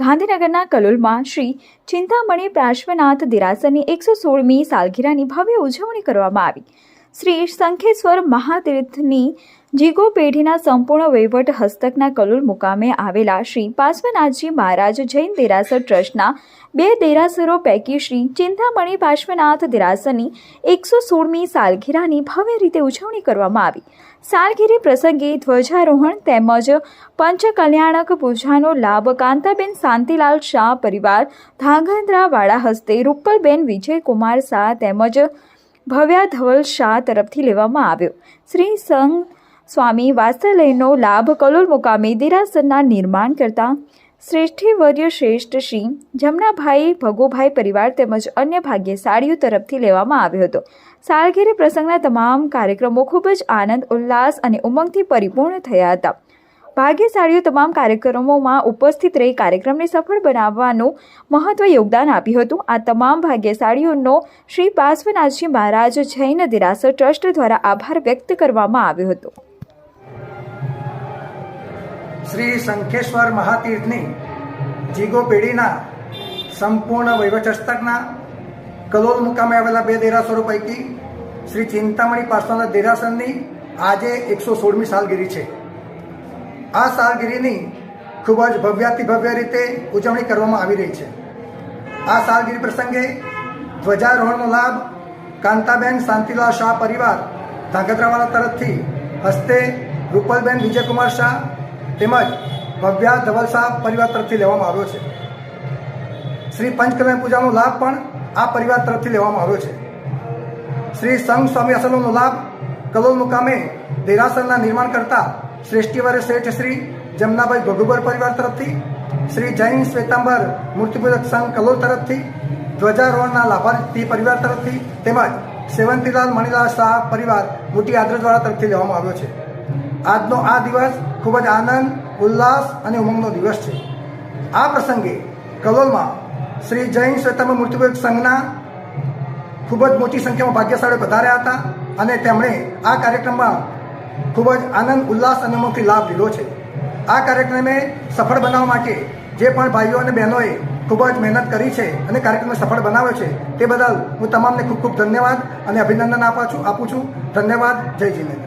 ગાંધીનગરના કલોલમાં શ્રી ચિંતામણી પાર્શ્વનાથ દેરાસરની એકસો સોળમી સાલગીરાની ભવ્ય ઉજવણી કરવામાં આવી. શ્રી શંખેશ્વર મહાતીર્થની જીગો પેઢીના સંપૂર્ણ વહીવટ હસ્તકના કલોલ મુકામે આવેલા શ્રી પાર્શ્વનાથજી મહારાજ જૈન દેરાસર ટ્રસ્ટના બે દેરાસરો પૈકી શ્રી ચિંતામણી પાર્શ્વનાથ દેરાસરની એકસો સોળમી સાલગીરાની ભવ્ય રીતે ઉજવણી કરવામાં આવી. સાલગીરી પ્રસંગે ધ્વજારોહણ તેમજ પંચકલ્યાણક પૂજાનો લાભ કાંતાબેન શાંતિલાલ શાહ પરિવાર ધાંગધ્રાવાળા હસ્તે રૂપલબેન વિજયકુમાર શાહ તેમજ ભવ્યા ધવલ શાહ તરફથી લેવામાં આવ્યો. શ્રી સંઘ સ્વામી વાત્સલયનો લાભ કલોલ મુકામે દેરાસરના નિર્માણ કરતા શ્રેષ્ઠીવર્ય શ્રેષ્ઠ શ્રી જમનાભાઈ ભગોભાઈ પરિવાર તેમજ અન્ય ભાગ્યશાળીઓ તરફથી લેવામાં આવ્યો હતો. સાલગીરી પ્રસંગના તમામ કાર્યક્રમો ખૂબ જ આનંદ, ઉલ્લાસ અને ઉમંગથી પરિપૂર્ણ થયા હતા. ભાગ્યશાળીઓ તમામ કાર્યક્રમોમાં ઉપસ્થિત રહી કાર્યક્રમને સફળ બનાવવાનું મહત્વ યોગદાન આપ્યું હતું. આ તમામ ભાગ્યશાળીઓનો શ્રી પાર્શ્વનાથજી મહારાજ જૈન દેરાસર ટ્રસ્ટ દ્વારા આભાર વ્યક્ત કરવામાં આવ્યો હતો. શ્રી શંખેશ્વર મહાતીર્થની જીગો પેઢીના સંપૂર્ણ વૈવચસ્તકના કલોલ મુકામે આવેલા બે દેરાસરો પૈકી શ્રી ચિંતામણી પાસવાના દેરાસરની આજે એકસો સોળમી સાલગીરી છે. આ સાલગીરીની ખૂબ જ ભવ્યાતિ ભવ્ય રીતે ઉજવણી કરવામાં આવી રહી છે. આ સાલગીરી પ્રસંગે ધ્વજારોહણનો લાભ કાંતાબેન શાંતિલાલ શાહ પરિવાર ધાંગધ્રાવાળા તરફથી હસ્તે રૂપલબેન વિજયકુમાર શાહ તેમજ ભવ્યા ધવલ શાહ પરિવાર તરફથી લેવામાં આવ્યો છે. શ્રી પંચકલ્યાણ પૂજાનો લાભ પણ આ પરિવાર તરફથી લેવામાં આવ્યો છે. શ્રી સંઘ સ્વામી અસલોનો લાભ કલોલ મુકામે દેરાસરના નિર્માણ કરતા શ્રેષ્ઠીવર શેઠ શ્રી જમનાભાઈ ભગુબર પરિવાર તરફથી, શ્રી જૈન શ્વેતાંબર મૂર્તિપૂજક સંઘ કલોલ તરફથી, ધ્વજારોહણના લાભાર્થી પરિવાર તરફથી તેમજ સેવંતીલાલ મણિલાલ શાહ પરિવાર મોટી આદ્રજવાળા તરફથી લેવામાં આવ્યો છે. આજનો આ દિવસ ખૂબ જ આનંદ, ઉલ્લાસ અને ઉમંગનો દિવસ છે. આ પ્રસંગે કલોલમાં શ્રી જૈન શ્વેતાંબર મૃત્યુભોગ સંઘના ખૂબ જ મોટી સંખ્યામાં ભાગ્યશાળીઓ પધાર્યા હતા અને તેમણે આ કાર્યક્રમમાં ખૂબ જ આનંદ, ઉલ્લાસ અને ઉમંગથી લાભ લીધો છે. આ કાર્યક્રમે સફળ બનાવવા માટે જે પણ ભાઈઓ અને બહેનોએ ખૂબ જ મહેનત કરી છે અને કાર્યક્રમને સફળ બનાવ્યો છે તે બદલ હું તમામને ખૂબ ખૂબ ધન્યવાદ અને અભિનંદન આપું છું આપું છું. ધન્યવાદ. જય જીનેન્દ્ર.